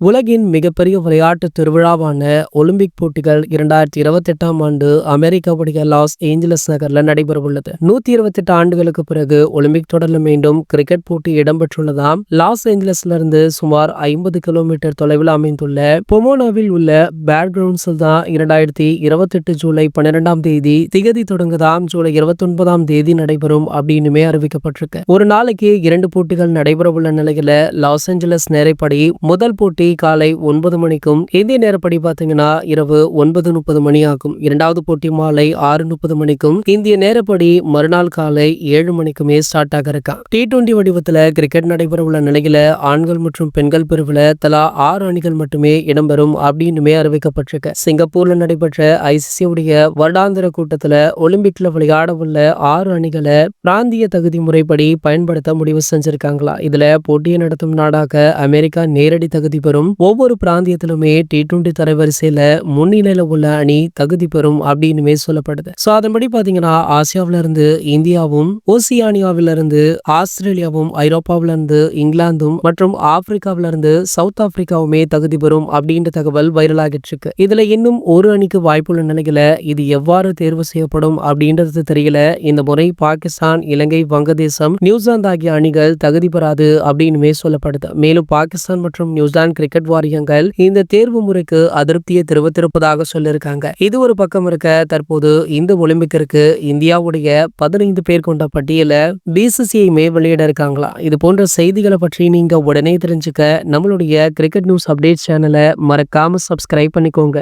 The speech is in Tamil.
உலகின் மிகப்பெரிய விளையாட்டு திருவிழாவான ஒலிம்பிக் போட்டிகள் இரண்டாயிரத்தி இருபத்தி எட்டாம் ஆண்டு அமெரிக்காவுடைய லாஸ் ஏஞ்சலஸ் நகர்ல நடைபெறவுள்ளது. நூத்தி இருபத்தி எட்டு ஆண்டுகளுக்கு பிறகு ஒலிம்பிக் தொடரில் மீண்டும் கிரிக்கெட் போட்டி இடம்பெற்றுள்ளதாம். லாஸ் ஏஞ்சலஸ்ல இருந்து சுமார் ஐம்பது கிலோமீட்டர் தொலைவில் அமைந்துள்ள பொமோனாவில் உள்ள பேட் கிரவுண்ட்ஸில் தான் இரண்டாயிரத்தி இருபத்தி எட்டு ஜூலை பன்னிரெண்டாம் தேதி திகதி தொடங்குதாம். ஜூலை இருபத்தி ஒன்பதாம் தேதி நடைபெறும் அப்படின்னுமே அறிவிக்கப்பட்டிருக்கு. ஒரு நாளைக்கு இரண்டு போட்டிகள் நடைபெறவுள்ள நிலையில லாஸ் ஏஞ்சலஸ் நேரைப்படி முதல் போட்டி காலை ஒன்பது மணிக்கும் இந்திய நேரப்படி பார்த்தீங்கன்னா இரவு ஒன்பது முப்பது மணி ஆகும் இரண்டாவது போட்டி மாலை ஆறு முப்பது மணிக்கும் இந்திய நேரப்படி மறுநாள் காலை ஏழு மணிக்குமே ஸ்டார்ட் ஆக இருக்கா. டி டுவெண்டி வடிவத்தில் கிரிக்கெட் நடைபெற உள்ள நிலையில ஆண்கள் மற்றும் பெண்கள் பிரிவில் தலா ஆறு அணிகள் மட்டுமே இடம்பெறும் அப்படின்னுமே அறிவிக்கப்பட்டிருக்கு. சிங்கப்பூர்ல நடைபெற்ற ஐசிசி உடைய வருடாந்திர கூட்டத்தில் ஒலிம்பிக்ல விளையாட உள்ள ஆறு அணிகளை பிராந்திய தகுதி முறைப்படி பயன்படுத்த முடிவு செஞ்சிருக்காங்களா? இதுல போட்டியை நடத்தும் நாடாக அமெரிக்கா நேரடி தகுதி பெறும் ஒவ்வொரு பிராந்தியத்திலுமே டி டுவெண்டி தரவரிசையில முன்னிலையில உள்ள அணி தகுதி பெறும் அப்படின்னுமே சொல்லப்படுது. சோ அதன்படி பாத்தீங்கன்னா ஆசியாவில இருந்து இந்தியாவும் ஓசியானியாவில இருந்து ஆஸ்திரேலியாவும் ஐரோப்பாவில இருந்து இங்கிலாந்தும் மற்றும் ஆப்பிரிக்காவில இருந்து சவுத் ஆப்பிரிக்காவுமே தகுதி பெறும் அப்படின்ற தகவல் வைரலாகிட்டு இருக்கு. இதுல இன்னும் ஒரு அணிக்கு வாய்ப்புள்ள நிலையில இது எவ்வாறு தேர்வு செய்யப்படும் அப்படின்றது தெரியல. இந்த முறை பாகிஸ்தான் இலங்கை வங்கதேசம் நியூசிலாந்து ஆகிய அணிகள் தகுதி பெறாது அப்படின்னுமே சொல்லப்படுது. மேலும் பாகிஸ்தான் மற்றும் நியூசிலாந்து கிரிக்கெட் வாரியங்கள் இந்த தேர்வு முறைக்கு அதிருப்தியை தெரிவித்திருப்பதாக சொல்லியிருக்காங்க. இது ஒரு பக்கம் இருக்க தற்போது இந்த ஒலிம்பிக்கிற்கு இந்தியாவுடைய பதினைந்து பேர் கொண்ட பட்டியலை பிசிசிஐமே வெளியிட இருக்காங்களா? இது போன்ற செய்திகளை பற்றி நீங்க உடனே தெரிஞ்சுக்க நம்மளுடைய கிரிக்கெட் நியூஸ் அப்டேட் சேனலை மறக்காம சப்ஸ்கிரைப் பண்ணிக்கோங்க.